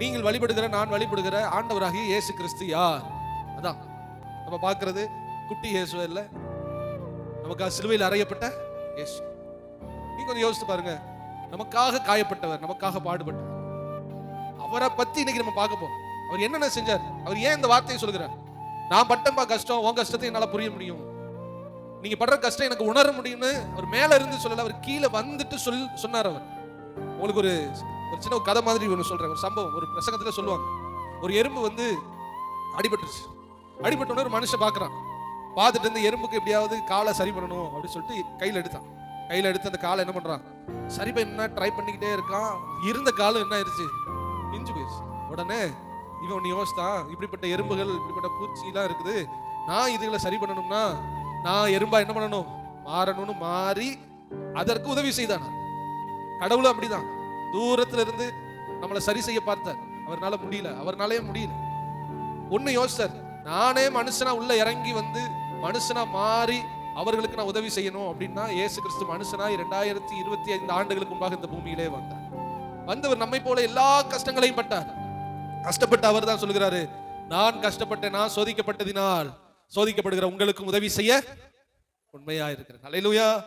நீங்கள் வழிபடுகிற நான் வழிபடுகிற ஆண்டவராகிய இயேசு கிறிஸ்து யார்? அதான். நம்ம பார்க்கறது குட்டி இயேசு இல்ல. நமக்காக சிலுவையில் அறையப்பட்ட இயேசு. நீ கொஞ்சம் யோசித்து பாருங்க. நமக்காக காயப்பட்டவர் நமக்காக பாடுபட்டவர். அவரை பத்தி இன்னைக்கு நம்ம பார்க்க போறோம். அவர் என்னென்ன செஞ்சார்? அவர் ஏன் இந்த வார்த்தையை சொல்கிறார்? நான் பட்டம்பா கஷ்டம் உன் கஷ்டத்தை என்னால் புரிய முடியும். நீங்க படுற கஷ்டம் எனக்கு உணர முடியும்னு அவர் மேல இருந்து சொல்லல அவர் கீழே வந்துட்டு சொல் சொன்னார் அவர். உங்களுக்கு ஒரு ஒரு சின்ன ஒரு கதை மாதிரி ஒன்று சொல்கிறேன் ஒரு சம்பவம் ஒரு பிரசங்கத்தில் சொல்லுவாங்க. ஒரு எறும்பு வந்து அடிபட்டுருச்சு. அடிபட்டோன்னே ஒரு மனுஷன் பார்க்குறான் பார்த்துட்டு இருந்து எறும்புக்கு எப்படியாவது காலை சரி பண்ணணும் அப்படின்னு சொல்லிட்டு கையில் எடுத்தான். கையில் எடுத்து அந்த காலை என்ன பண்ணுறான் சரி பண்ண ட்ரை பண்ணிக்கிட்டே இருக்கான். இருந்த காலம் என்ன ஆயிடுச்சு இஞ்சு போயிடுச்சு உடனே இவன் ஒன்று யோசித்தான் இப்படிப்பட்ட எறும்புகள் இப்படிப்பட்ட பூச்சிலாம் இருக்குது. நான் இதுகளை சரி பண்ணணும்னா நான் எறும்பா என்ன பண்ணணும்? மாறணும்னு மாறி அதற்கு உதவி செய்தான் கடவுளும் அப்படிதான். தூரத்துல இருந்து நம்மளை சரி செய்ய பார்த்தார். அவர்னால முடியல. அவர்னாலே முடியல. ஒண்ணு யோசிச்சார். நானே மனுஷனா உள்ள இறங்கி வந்து மனுஷனா மாறி அவர்களுக்கு நான் உதவி செய்யணும் அப்படின்னா இயேசு கிறிஸ்து மனுஷனா இரண்டாயிரத்தி இருபத்தி ஐந்து ஆண்டுகளுக்கு முன்பாக இந்த பூமியிலே வந்தார். வந்தவர் நம்மை போல எல்லா கஷ்டங்களையும் பட்டார். கஷ்டப்பட்ட அவர் தான் சொல்கிறாரு நான் கஷ்டப்பட்டேன் நான் சோதிக்கப்பட்டதினால் சோதிக்கப்படுகிற உங்களுக்கும் உதவி செய்ய உண்மையா இருக்கிறேன். அலையிலுயா